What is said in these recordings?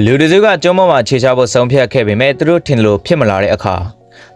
လူတစုကကျွန်းပေါ်မှာခြေချဖို့ဆုံးဖြတ်ခဲ့ပေမဲ့သူတို့ထင်လို့ဖြစ်မလာတဲ့အခါ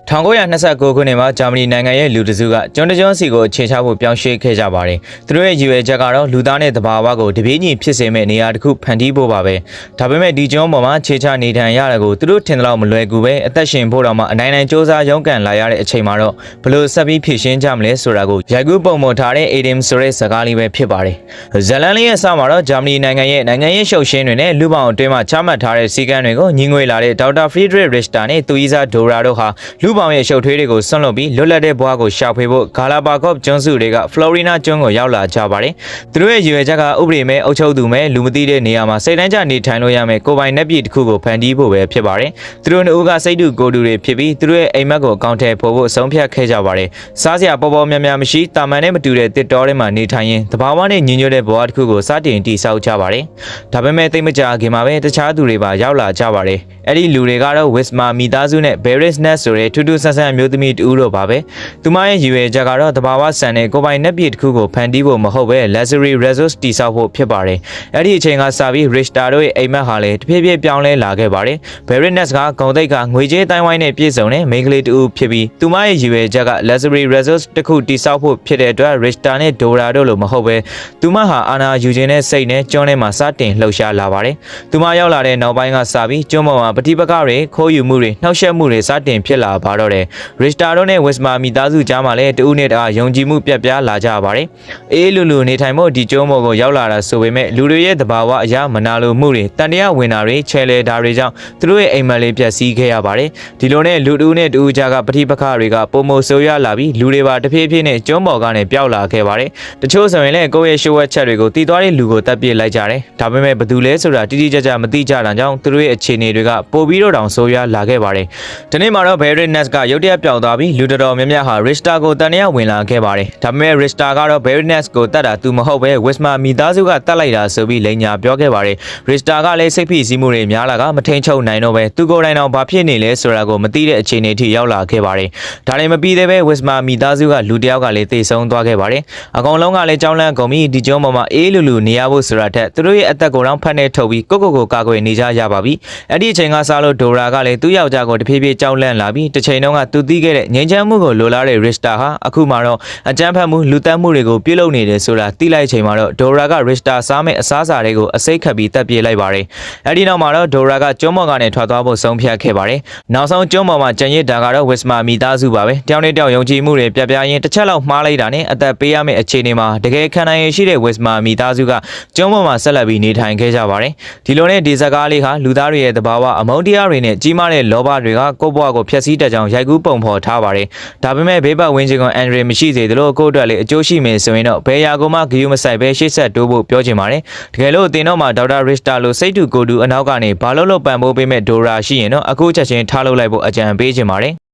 1929ခုနှစ်မှာဂျာမနီနိုင်ငံရဲ့လူတစုကကျွန်းတကျွန်းစီကိုခြေချဖို့ပြောင်းရွှေ့ခဲ့ကြပါတယ်။သူတို့ရဲ့ရည်ရွယ်ချက်ကတော့လူသားနဲ့တဘာဝကိုတပြေးညီဖြစ်စေမဲ့နေရာတစ်ခုဖန်တီးဖို့ပါပဲ။ဒါပေမဲ့ဒီကျွန်းပေါ်မှာခြေချနေထိုင်ရတာကိုသူတို့ထင်တယ်လို့မလွယ်ကူပဲအသက်ရှင်ဖို့တော့မှအနိုင်နိုင်စ조사ရုန်းကန်လာရတဲ့အချိန်မှာတော့ဘလို့ဆက်ပြီးဖြည့်ရှင်းကြမလဲဆိုတာကိုရိုက်ကူးပုံပေါ်ထားတဲ့ Adam ဆိုတဲ့စကားလေးပဲဖြစ်ပါတယ်။ဇလန်လေးရဲ့အစမှာတော့ဂျာမနီနိုင်ငံရဲ့နိုင်ငံရေးရှုပ်ရှင်းတွေနဲ့လူပောင်အတွင်းမှာချမှတ်ထားတဲ့စည်းကမ်းတွေကိုညီငွေလာတဲ့ဒေါက်တာဖရီဒရစ်ရစ်တာနဲ့သူကြီးစားဒိုရာတို့ဟာလူပောင်ရဲ့ရှုပ်ထွေးတွေကိုဆွန့်လွတ်ပြီးလွတ်လပ်တဲ့ဘဝကိုရှာဖွေဖို့ဂါလာပါကော့ကျွန်းစုတွေကဖလော်ရီနာကျွန်းကိုရောက်လာကြပါတယ်။သူတို့ရဲ့ရည်ရွယ်ချက်ကဥပဒေမဲ့အုပ်ချုပ်သူမဲ့လူမသိတဲ့နေရာမှာစိတ်တိုင်းကျနေထိုင်လို့ရမယ်ကိုယ်ပိုင်နှက်ပြည်တစ်ခုကိုဖန်တီးဖို့ပဲဖြစ်ပါတယ်။သူတို့နှစ်ဦးကစိတ်တူကိုယ်တူတွေဖြစ်ပြီးသူတို့ရဲ့အိမ်မက်ကိုအကောင့်ထဲပို့ဖို့ဆုံးဖြတ်ခဲ့ကြပါတယ်။စားစရာပေါ်ပေါ်များများမရှိတာမန်နဲ့မတူတဲ့တစ်တော်ထဲမှာနေထိုင်ရင်တဘာဝနဲ့ညီညွတ်တဲ့ဘဝတစ်ခုကိုစတင်တည်ဆောက်ကြပါတယ်။ဒါပေမဲ့တိတ်မကြခင်မှာပဲတခြားသူတွေပါရောက်လာကြပါတယ်။အဲ့ဒီလူတွေကတော့ Wisma မိသားစုနဲ့ Beris Nest ဆိုတဲ့ထူးထူးဆန်းဆန်းအမျိုးသမီးတူတို့ပါပဲ။သူမရဲ့ရည်ရွယ်ချက်ကတော့တဘာဝဆန်တဲ့ကိုယ်ပိုင်နှက်ပြည်တစ်ခုကိုဖန်တီးဖို့မဟုတ်ပဲ luxury resource တည်ဆောက်ဖို့ဖြစ်ပါတယ်။အဲ့ဒီအချိန်ကစပြီး Richter တို့ရဲ့အိမ်မက်ဟာလည်းတဖြည်းဖြည်းပြောင်းလဲလာခဲ့ပါတယ်။ Beris Nest ကဂုံတိတ်ကငွေကြေးတိုင်းဝိုင်းနဲ့ပြည့်စုံတဲ့မိန်းကလေးတူဖြစ်ပြီးသူမရဲ့ရည်ရွယ်ချက်က luxury resource တစ်ခုတည်ဆောက်ဖို့ဖြစ်တဲ့အတွက် Richter နဲ့ Dora တို့လိုမဟုတ်ပဲသူမဟာအာနာယူခြင်းနဲ့စိတ်နဲ့ကျွန်းထဲမှာစတင်လှုပ်ရှားလာပါတယ်။သူမရောက်လာတဲ့နောက်ပိုင်းကစပြီးကျွန်းပေါ်မှာပဋိပက္ခတွေခိုးယူမှုတွေနှောက်ယှက်မှုတွေစတင်ဖြစ်လာပါတော့တယ်။ Richter တို့နဲ့ Wisma မိသားစုကြားမှာလည်းတဦးနဲ့တအားယုံကြည်မှုပြတ်ပြားလာကြပါတယ်။အေးလူလူနေထိုင်ဖို့ဒီကျွန်းပေါ်ကိုရောက်လာတာဆိုပေမဲ့လူတွေရဲ့သဘာဝအရာမနာလိုမှုတွေတန်တရားဝင်တာတွေချဲလဲတာတွေကြောင့်သူတို့ရဲ့အိမ်မက်လေးပြက်စီးခဲ့ရပါတယ်။ဒီလိုနဲ့လူတူနဲ့တူကြားကပဋိပက္ခတွေကပုံမဆိုးရလာပြီးလူတွေပါတဖြည်းဖြည်းနဲ့ကျွန်းပေါ်ကနေပျောက်လာခဲ့ပါတယ်။တချို့ဆိုရင်လည်းကိုယ့်ရဲ့ရှိုးဝက်ချက်တွေကိုတီးသွားတဲ့လူကိုတပ်ပစ်လိုက်ကြတယ်။ဒါပေမဲ့ဘယ်သူလဲဆိုတာတိတိကျကျမသိကြတာကြောင့်သူတို့ရဲ့အခြေအနေတွေကပိုပြီးတော့တောင်ဆိုးရလာခဲ့ပါတယ်။ဒီနေ့မှာတော့ Barry Ness ကရုတ်တရက်ပျောက်သွားပြီးလူတော်တော်များများဟာ Richter ကိုတန်တရားဝင်လာခဲ့ပါတယ်။ဒါပေမဲ့ Richter ကတော့ Barry Ness ကိုတတ်တာသူမဟုတ်ပဲ Wisma မိသားစုကတတ်လိုက်တာဆိုပြီးလိန်ညာပြောခဲ့ပါတယ်။ Richter ကလည်းစိတ်ဖိစီးမှုတွေများလာကမထိန်ချုပ်နိုင်တော့ပဲသူကိုယ်တိုင်တော့ဘာဖြစ်နေလဲဆိုတာကိုမသိတဲ့အခြေအနေထိရောက်လာခဲ့ပါတယ်။ဒါလည်းမပြီးသေးပဲ Wisma မိသားစုကလူတစ်ယောက်ကလည်းသေဆုံးသွားခဲ့ပါတယ်။အကောင်လုံးကလည်းကြောင်းလန့်ကုန်ပြီးဒီကျုံးပေါ်မှာအေးလူလူနေရဖို့ဆိုတာထက်သူတို့ရဲ့အသက်ကိုတော့ဖတ်နေထုတ်ပြီးကိုကိုကိုကာကွယ်နေကြရပါပြီ။အဲ့ဒီအချိန်ကစားလို့ဒိုရာကလည်းသူ့ယောက်ျားကိုတဖြည်းဖြည်းကြောက်လန့်လာပြီးတစ်ချိန်တုန်းကသူသိခဲ့တဲ့ငြိမ်းချမ်းမှုကိုလိုလားတဲ့ Richter ဟာအခုမှတော့အကြမ်းဖက်မှုလူသက်မှုတွေကိုပြုလုပ်နေတယ်ဆိုတာသိလိုက်ချိန်မှာတော့ဒိုရာက Richter စားမဲ့အစားအစာတွေကိုအစိတ်ခတ်ပြီးတပ်ပြေးလိုက်ပါတယ်။အဲ့ဒီနောက်မှာတော့ဒိုရာကကျွန်းပေါ်ကနေထွက်သွားဖို့ဆုံးဖြတ်ခဲ့ပါတယ်။နောက်ဆုံးကျွန်းပေါ်မှာကျန်ရစ်တာကတော့ Wisma မိသားစုပါပဲ။တယောက်နဲ့တယောက်ယုံကြည်မှုတွေပြပြရင်တစ်ချက်လောက်မှားလိုက်တာနဲ့အသက်ပေးရမယ့်အခြေအနေမှာတကယ်ခံနိုင်ရရှိတဲ့ Wisma မိသားစုကကျွန်းပေါ်မှာဆက်လက်ပြီးနေထိုင်ခဲ့ကြပါတယ်။ဒီလိုနဲ့ဒီဇာကားလေးဟာလူသားတွေရဲ့သဘာဝအမုန်းတရားတွေနဲ့ကြီးမားတဲ့လောဘတွေကကိုယ့်ဘဝကိုဖျက်ဆီးတတ်ကြောင်ရိုက်ကူးပုံဖော်ထားပါတယ်။ဒါပေမဲ့ဘေးပတ်ဝန်းကျင်ကအန်ဒရီမရှိစေသလိုကိုယ့်အတွက်လည်းအကျိုးရှိမယ်ဆိုရင်တော့ဘယ်ရာကိုမှဂယုမဆိုင်ပဲရှေ့ဆက်တိုးဖို့ပြောချင်ပါတယ်။တကယ်လို့တင်တော့မှာဒေါက်တာရစ်တာလိုစိတ်တူကိုယ်တူအနောက်ကနေဘာလို့လို့ပံ့ပိုးပေးမဲ့ဒိုရာရှိရင်တော့အခုချက်ချင်းထားလုပ်လိုက်ဖို့အကြံပေးချင်ပါတယ်